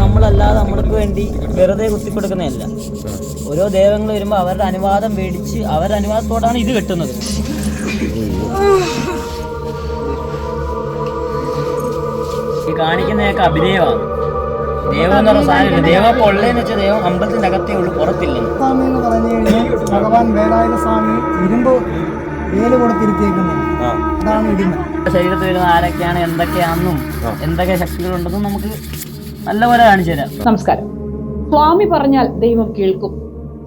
നമ്മളല്ലാതെ നമ്മൾക്ക് വേണ്ടി വെറുതെ കുത്തിക്കൊടുക്കുന്നതല്ല. ഓരോ ദൈവങ്ങൾ വരുമ്പോൾ അവരുടെ അനുവാദം മേടിച്ച് അവരുടെ അനുവാദത്തോടാണ് ഇത് കെട്ടുന്നത് കാണിക്കുന്നതൊക്കെ അഭിനയമാണ്. ദൈവം എന്ന് പറഞ്ഞ സാധനമില്ല. ദൈവം ഉള്ളതെന്ന് വെച്ചാൽ ദൈവം അമ്പലത്തിന്റെ അകത്തേ ഉള്ളൂ പുറത്തില്ലെന്ന് സ്വാമി എന്ന് പറഞ്ഞു കഴിഞ്ഞാൽ ഭഗവാൻ വേലായുധ സ്വാമി ഇരുമ്പ് വേൽ കൊടുത്തിരിക്കുന്നത് അതാണ് ഇടിമ. ശരീരത്തിൽ വരുന്ന ആരൊക്കെയാണ് എന്തൊക്കെയാണെന്നും എന്തൊക്കെ ശക്തികളുണ്ടെന്നും നമുക്ക് നല്ലപോലെ കാണിച്ചു തരാം. നമസ്കാരം. സ്വാമി പറഞ്ഞാൽ ദൈവം കേൾക്കും.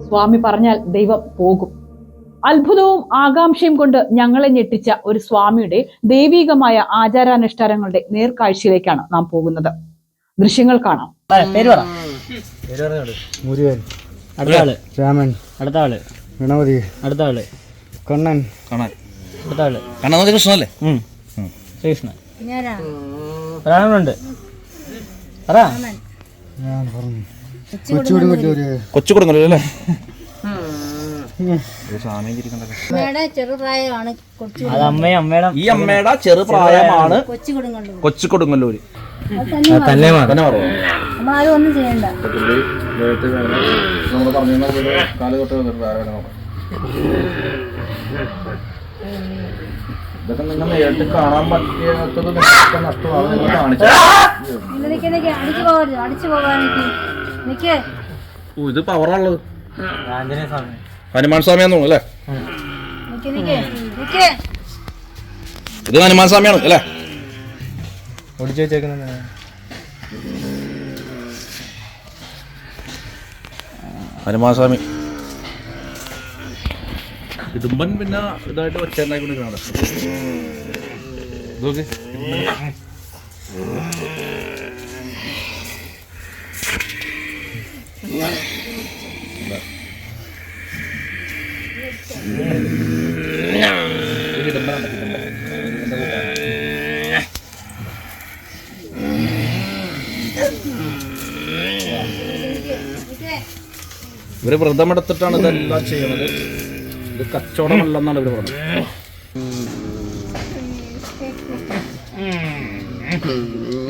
സ്വാമി പറഞ്ഞാൽ ദൈവം പോകും. അത്ഭുതവും ആകാംക്ഷയും കൊണ്ട് ഞങ്ങളെ ഞെട്ടിച്ച ഒരു സ്വാമിയുടെ ദൈവീകമായ ആചാരാനുഷ്ഠാനങ്ങളുടെ നേർക്കാഴ്ചയിലേക്കാണ് നാം പോകുന്നത്. ദൃശ്യങ്ങൾ കാണാം. പറ, പേര് പറ മുരുകൻ. അടുത്ത ആൾ. രാമൻ. അടുത്ത ആൾ. ഗണപതി. അടുത്ത ആൾ. കണ്ണൻ. കണ്ണൻ. അടുത്ത ആൾ. കണ്ണൻ കൃഷ്ണല്ലേ. ശ്രീകൃഷ്ണൻ. ഒരാളുണ്ട് പറ. ഞാൻ ഈ അമ്മയുടെ ചെറുപ്രായമാണ് കൊച്ചു കൊടുങ്ങല്ലൂര്. തന്നെ ഒന്നും ചെയ്യണ്ട. ഇതൊക്കെ നിങ്ങൾ നേരിട്ട് കാണാൻ നഷ്ടമാണ് നിങ്ങൾ അടിച്ചു പോകരുത് അടിച്ചു ഇത് പവറുള്ളത് ആഞ്ജനേയ സ്വാമി ഹനുമാൻ സ്വാമിയാന്ന് തോന്നുന്നു അല്ലേ? ഇത് ഹനുമാൻ സ്വാമിയാണ് അല്ലേ? ഒടിച്ചു വെച്ചേക്കുന്ന ഹനുമാൻ സ്വാമി ഇടുമ്പൻ പിന്നെ ഇതായിട്ട് ഒച്ച ഉണ്ടായിക്കൊണ്ടിരിക്കണ നോക്ക് വ്രതം എടുത്തിട്ടാണ് ഇതെല്ലാം ചെയ്യുന്നത് ഇത് കച്ചവടമല്ലെന്നാണ് ഇവർ പറഞ്ഞത്.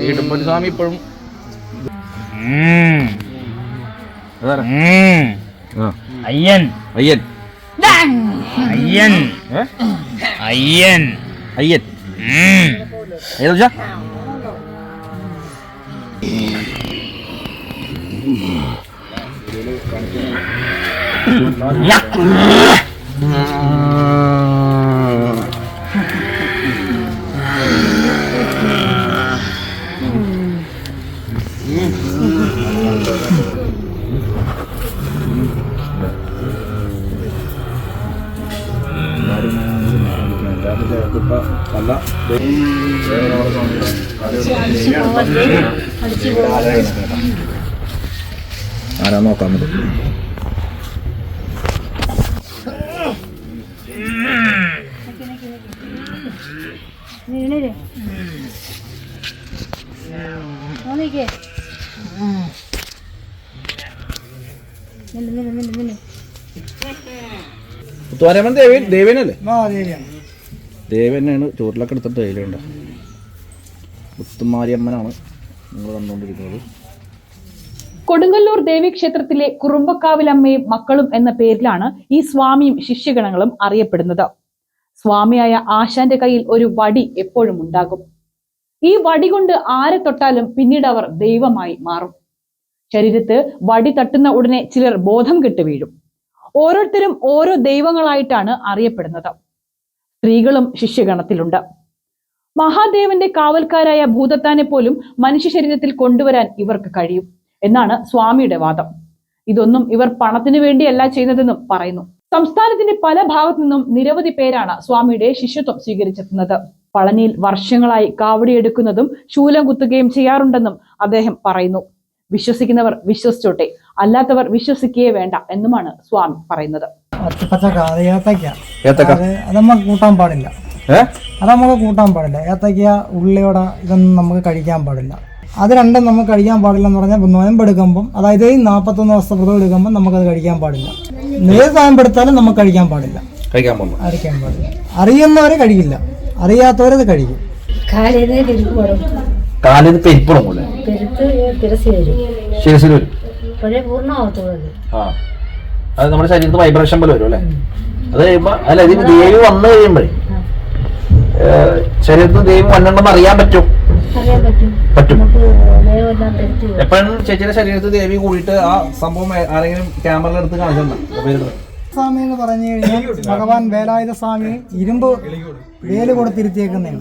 ഇടുമ്പൻ സ്വാമി ഇപ്പോഴും. അയ്യൻ. അയ്യൻ. അയ്യൻ ഏ? അയ്യൻ അയ്യൻ ഏതാ വെച്ചാ ആരാ നോക്കാൻ പറ്റും വീണിര് നിക്ക് നില്ല് നില്ല് മുത്തുമാരമ്മൻ ദേവൻ ദേവനല്ലേ ആ തന്നെയാണ് ചോറിലൊക്കെ എടുത്തിട്ട് ദേവിലുണ്ട് മുത്തുമാരിയമ്മനാണ് നിങ്ങൾ കണ്ടുകൊണ്ടിരിക്കുന്നത് കൊടുങ്ങല്ലൂർ ദേവീക്ഷേത്രത്തിലെ കുറുമ്പക്കാവിലമ്മയും മക്കളും എന്ന പേരിലാണ് ഈ സ്വാമിയും ശിഷ്യഗണങ്ങളും അറിയപ്പെടുന്നത്. സ്വാമിയായ ആശാന്റെ കയ്യിൽ ഒരു വടി എപ്പോഴും ഉണ്ടാകും. ഈ വടി കൊണ്ട് ആരെ തൊട്ടാലും പിന്നീട് അവർ ദൈവമായി മാറും. ശരീരത്ത് വടി തട്ടുന്ന ഉടനെ ചിലർ ബോധം കെട്ട് വീഴും. ഓരോരുത്തരും ഓരോ ദൈവങ്ങളായിട്ടാണ് അറിയപ്പെടുന്നത്. സ്ത്രീകളും ശിഷ്യഗണത്തിലുണ്ട്. മഹാദേവന്റെ കാവൽക്കാരായ ഭൂതത്താനെ പോലും മനുഷ്യ ശരീരത്തിൽ കൊണ്ടുവരാൻ ഇവർക്ക് കഴിയും എന്നാണ് സ്വാമിയുടെ വാദം. ഇതൊന്നും ഇവർ പണത്തിനു വേണ്ടിയല്ല ചെയ്യുന്നതെന്നും പറയുന്നു. സംസ്ഥാനത്തിന്റെ പല ഭാഗത്തു നിന്നും നിരവധി പേരാണ് സ്വാമിയുടെ ശിഷ്യത്വം സ്വീകരിച്ചെത്തുന്നത്. പളനിയിൽ വർഷങ്ങളായി കാവടിയെടുക്കുന്നതും ശൂലം കുത്തുകയും ചെയ്യാറുണ്ടെന്നും അദ്ദേഹം പറയുന്നു. വിശ്വസിക്കുന്നവർ വിശ്വസിച്ചോട്ടെ. അല്ലാത്തവർ വിശ്വസിക്കുകയേ വേണ്ട എന്നുമാണ് സ്വാമി പറയുന്നത്. അത് നമുക്ക് കൂട്ടാൻ പാടില്ല. അത് നമുക്ക് കൂട്ടാൻ പാടില്ല. ഏത്തക്ക ഉള്ളിയോട ഇതൊന്നും നമുക്ക് കഴിക്കാൻ പാടില്ല. അത് രണ്ടും നമുക്ക് കഴിക്കാൻ പാടില്ല എന്ന് പറഞ്ഞാൽ നോയമ്പ് എടുക്കുമ്പം അതായത് ഈ നാൽപ്പത്തൊന്ന് ദിവസത്തെ വ്രതം എടുക്കുമ്പോൾ നമുക്കത് കഴിക്കാൻ പാടില്ല. നോയമ്പ് എടുത്താലും നമുക്ക് കഴിക്കാൻ പാടില്ല. കഴിക്കാൻ പാടില്ല. അറിയുന്നവരെ കഴിക്കില്ല. അറിയാത്തവരത് കഴിക്കും. കാലിന് പെരുക്ക് വരും കാലിന് പെരിപ്പുറം പോലെ പെരുത്ത് തിരസി വരും. ശിരസിൽ വരും അപ്പോഴേ പൂർണമാവത്തുള്ളൂ ആ. അത് നമ്മുടെ ശരീരത്തിൽ വൈബ്രേഷൻ പോലെ വരും അല്ലേ? അത് കഴിയുമ്പോ അല്ല ഇതിന് ദേവി വന്നു കഴിയുമ്പോഴേ ഏഹ്, ശരീരത്തിൽ ദേവി വന്നിട്ടുണ്ടെന്ന് അറിയാൻ പറ്റും. അറിയാൻ പറ്റും. പറ്റും. നമുക്ക് ദേവമെല്ലാം പെരുത്ത് വരും എപ്പോഴും ചേച്ചിയുടെ ശരീരത്തിൽ ദേവി കൂടിയിട്ട് ആ സംഭവം ആരെങ്കിലും ക്യാമറയിൽ എടുത്ത് കാണിച്ചിട്ടുണ്ടോ? സ്വാമി എന്ന് പറഞ്ഞു കഴിഞ്ഞാൽ ഭഗവാൻ വേലായുധ സ്വാമി ഇരുമ്പ് വേൽ കൊടുത്തിരുത്തിയേക്കുന്നതാണ്.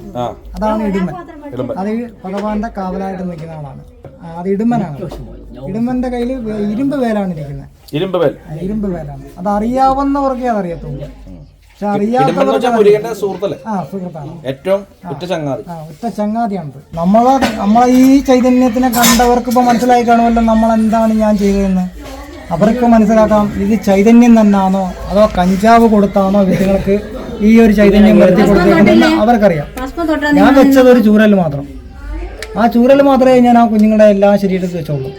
അതാണ് ഇടുമൻ. ഇടുമ്പൻ. അത് ഭഗവാന്റെ കാവലായിട്ട് നിൽക്കുന്ന ആളാണ്. ആ, അത് ഇടുമനാണ്. ഇടുമന്റെ കയ്യിൽ ഇരുമ്പ് വേലാണ് ഇരിക്കുന്നത്. ഇരുമ്പ് വേൽ ഇരുമ്പ് വേലാണ്. അത് അറിയാവുന്നവർക്കേ അതറിയത്തുള്ളൂ. പക്ഷെ അറിയാത്തവർക്ക് സുഹൃത്തല്ലേ? ആ സുഹൃത്താണ്. ഏറ്റവും ചങ്ങാതി. ആ ഒറ്റ ചങ്ങാതിയാണ്. നമ്മളെ നമ്മളെ ഈ ചൈതന്യത്തിനെ കണ്ടവർക്ക് ഇപ്പൊ മനസ്സിലായി കാണുമല്ലോ നമ്മൾ എന്താണ് ഞാൻ ചെയ്തതെന്ന്. അവർക്ക് മനസ്സിലാക്കാം ഇത് ചൈതന്യം തന്നാണോ അതോ കഞ്ചാവ് കൊടുത്താണോ വിദ്യകൾക്ക് ഈ ഒരു ചൈതന്യം വരുത്തി കൊടുത്തേക്കുന്നതെന്ന് അവർക്കറിയാം. ഞാൻ വെച്ചത് ഒരു ചൂരൽ മാത്രം. ആ ചൂരൽ മാത്രമേ ഞാൻ ആ കുഞ്ഞുങ്ങളുടെ എല്ലാ ശരീരത്തിൽ വെച്ചോളൂ.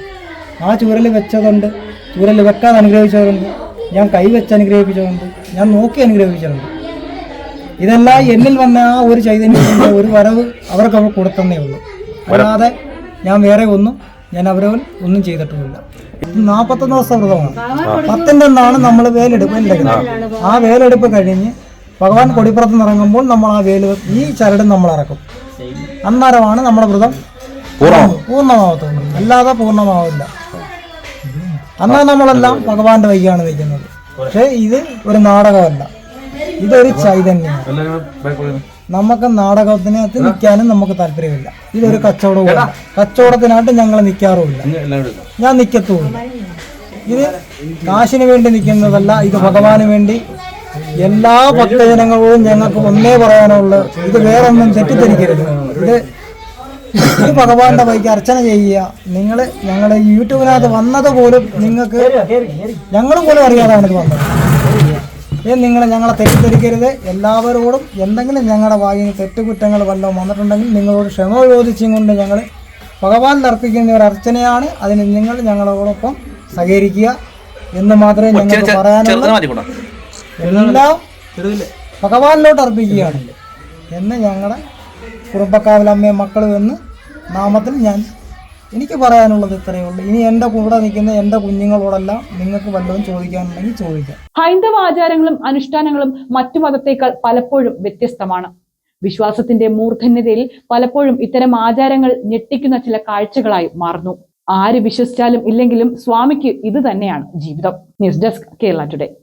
ആ ചൂരൽ വെച്ചതുണ്ട്. ചൂരൽ വെക്കാൻ അനുഗ്രഹിച്ചവരുണ്ട്. ഞാൻ കൈ വെച്ച് അനുഗ്രഹിപ്പിച്ചതുണ്ട് ഞാൻ നോക്കി അനുഗ്രഹിപ്പിച്ചതുണ്ട് ഇതെല്ലാം എന്നിൽ വന്ന ആ ഒരു ചൈതന്യത്തിന്റെ ഒരു വരവ് അവർക്ക് അവർ കൊടുത്തന്നേ ഉള്ളൂ. അല്ലാതെ ഞാൻ വേറെ ഒന്നും ഞാൻ അവരവൻ ഒന്നും ചെയ്തിട്ടുമില്ല. ഇത് നാൽപ്പത്തൊന്ന് ദിവസം വ്രതമാണ്. പത്തിന്റെ അന്നാണ് നമ്മൾ വേലെടുപ്പ് വേലെടുക്കുന്നത് ആ വേലെടുപ്പ് കഴിഞ്ഞ് ഭഗവാൻ കൊടിപ്പുറത്ത് ഇറങ്ങുമ്പോൾ നമ്മൾ ആ വേൽ ഈ ചരട് നമ്മൾ ഇറക്കും അന്നേരമാണ് നമ്മുടെ വ്രതം പൂർണമാവത്തുള്ളൂ അല്ലാതെ പൂർണമാവില്ല. അന്നാ നമ്മളെല്ലാം ഭഗവാന്റെ വൈകാണ് നിൽക്കുന്നത്. പക്ഷേ ഇത് ഒരു നാടകമല്ല. ഇതൊരു ചൈതന്യമാണ്. നമുക്ക് നാടകത്തിനകത്ത് നിൽക്കാനും നമുക്ക് താല്പര്യമില്ല. ഇതൊരു കച്ചവടവും കച്ചവടത്തിനായിട്ട് ഞങ്ങൾ നിൽക്കാറുമില്ല. ഞാൻ നിൽക്കത്തുമില്ല ഇത് കാശിന് വേണ്ടി നിൽക്കുന്നതല്ല ഇത് ഭഗവാന് വേണ്ടി. എല്ലാ ഭക്തജനങ്ങളോടും ഞങ്ങൾക്ക് ഒന്നേ പറയാനുള്ളൂ ഇത് വേറൊന്നും തെറ്റിദ്ധരിക്കരുത്. ഇത് ഇത് ഭഗവാന്റെ വൈക്ക് അർച്ചന ചെയ്യുക. നിങ്ങൾ ഞങ്ങളെ യൂട്യൂബിനകത്ത് വന്നത് പോലും നിങ്ങൾക്ക് ഞങ്ങളും പോലും അറിയാതാണ് ഇത് വന്നത്. നിങ്ങൾ ഞങ്ങളെ തെറ്റിദ്ധരിക്കരുത്. എല്ലാവരോടും എന്തെങ്കിലും ഞങ്ങളുടെ വായിൽ തെറ്റുകുറ്റങ്ങൾ വല്ലതും വന്നിട്ടുണ്ടെങ്കിൽ നിങ്ങളോട് ക്ഷമ ചോദിച്ചും കൊണ്ട് ഞങ്ങൾ ഭഗവാൻ അർപ്പിക്കുന്ന ഒരു അർച്ചനയാണ്. അതിന് നിങ്ങൾ ഞങ്ങളോടൊപ്പം സഹകരിക്കുക എന്ന് മാത്രമേ ഞങ്ങൾക്ക് പറയാനുള്ളൂ. എല്ലാം ഭഗവാനിലോട്ട് അർപ്പിക്കുകയാണ്. എന്ന് ഞങ്ങളുടെ കുടുംബക്കാവിലമ്മയും മക്കളും എന്ന് നാമത്തിൽ ഞാൻ എനിക്ക് പറയാനുള്ളത് ഇത്രയേ ഉള്ളൂ. ഇനി എന്റെ കൂടെ നിൽക്കുന്ന എന്റെ കുഞ്ഞുങ്ങളോടെല്ലാം നിങ്ങൾക്ക് വല്ലതും ചോദിക്കാനുണ്ടെങ്കിൽ ചോദിക്കാം. ഹൈന്ദവ ആചാരങ്ങളും അനുഷ്ഠാനങ്ങളും മറ്റു മതത്തേക്കാൾ പലപ്പോഴും വ്യത്യസ്തമാണ്. വിശ്വാസത്തിന്റെ മൂർധന്യതയിൽ പലപ്പോഴും ഇത്തരം ആചാരങ്ങൾ ഞെട്ടിക്കുന്ന ചില കാഴ്ചകളായി മാറുന്നു. ആര് വിശ്വസിച്ചാലും ഇല്ലെങ്കിലും സ്വാമിക്ക് ഇത് തന്നെയാണ് ജീവിതം. News desk Kerala today.